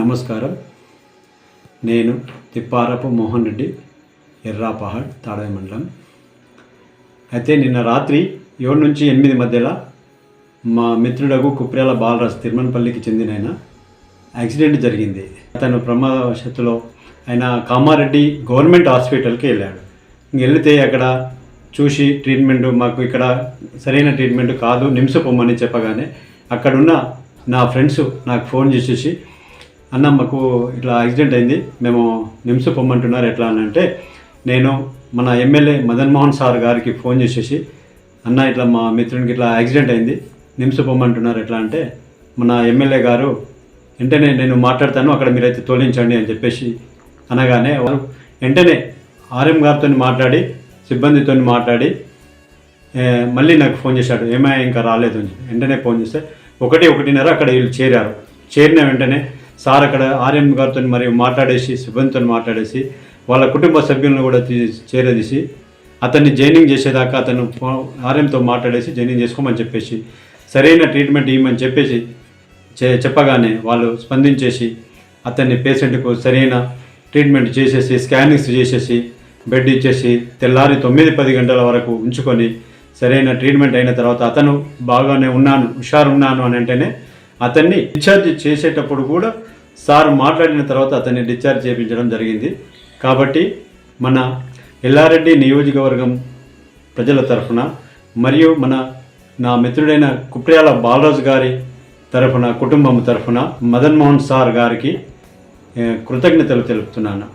నమస్కారం. నేను తిప్పారపు మోహన్ రెడ్డి ఎర్రాపహాడ్ తాడవ మండలం. అయితే నిన్న రాత్రి ఏడు నుంచి ఎనిమిది మధ్యలో మా మిత్రుడకు కుప్రేల బాలరాజ్ తిరుమలపల్లికి చెందిన ఆయన యాక్సిడెంట్ జరిగింది. అతను ప్రమాదవశత్తులో ఆయన కామారెడ్డి గవర్నమెంట్ హాస్పిటల్కి వెళ్ళాడు. వెళితే అక్కడ చూసి ట్రీట్మెంట్ మాకు ఇక్కడ సరైన ట్రీట్మెంట్ కాదు నిమ్స్ పొమ్మని చెప్పగానే అక్కడున్న నా ఫ్రెండ్స్ నాకు ఫోన్ చేసేసి అన్న మాకు ఇట్లా యాక్సిడెంట్ అయింది. మేము నిమ్స్ పొమ్మంటున్నారు ఎట్లా అని అంటే నేను మన ఎమ్మెల్యే మదన్ మోహన్ సార్ గారికి ఫోన్ చేసేసి అన్న ఇట్లా మా మిత్రునికి ఇట్లా యాక్సిడెంట్ అయింది నిమ్స్ పొమ్మంటున్నారు ఎట్లా అంటే మన ఎమ్మెల్యే గారు వెంటనే నేను మాట్లాడతాను అక్కడ మీరైతే తోలించండి అని చెప్పేసి అనగానే వారు వెంటనే ఆర్ఎం గారితో మాట్లాడి సిబ్బందితో మాట్లాడి మళ్ళీ నాకు ఫోన్ చేశాడు ఏమైనా ఇంకా రాలేదు అని వెంటనే ఫోన్ చేస్తే ఒకటి ఒకటిన్నర అక్కడ వీళ్ళు చేరారు. చేరిన వెంటనే సార్ అక్కడ ఆర్ఎం గారితో మరియు మాట్లాడేసి సిబ్బందితో మాట్లాడేసి వాళ్ళ కుటుంబ సభ్యులను కూడా చేరదీసి అతన్ని జైనింగ్ చేసేదాకా అతను ఆర్ఎంతో మాట్లాడేసి జైనింగ్ చేసుకోమని చెప్పేసి సరైన ట్రీట్మెంట్ ఇవ్వమని చెప్పేసి చే చెప్పగానే వాళ్ళు స్పందించేసి అతన్ని పేషెంట్కు సరైన ట్రీట్మెంట్ చేసేసి స్కానింగ్స్ చేసేసి బెడ్ ఇచ్చేసి తెల్లారి తొమ్మిది పది గంటల వరకు ఉంచుకొని సరైన ట్రీట్మెంట్ అయిన తర్వాత అతను బాగానే ఉన్నాను హుషారు ఉన్నాను అని అంటేనే అతన్ని డిశ్చార్జ్ చేసేటప్పుడు కూడా సార్ మాట్లాడిన తర్వాత అతన్ని డిశ్చార్జ్ చేయించడం జరిగింది. కాబట్టి మన ఎల్లారెడ్డి నియోజకవర్గం ప్రజల తరఫున మరియు మన నా మిత్రుడైన కుప్రియాల బాలరాజు గారి తరఫున కుటుంబం తరఫున మదన్ మోహన్ సార్ గారికి కృతజ్ఞతలు తెలుపుతున్నాను.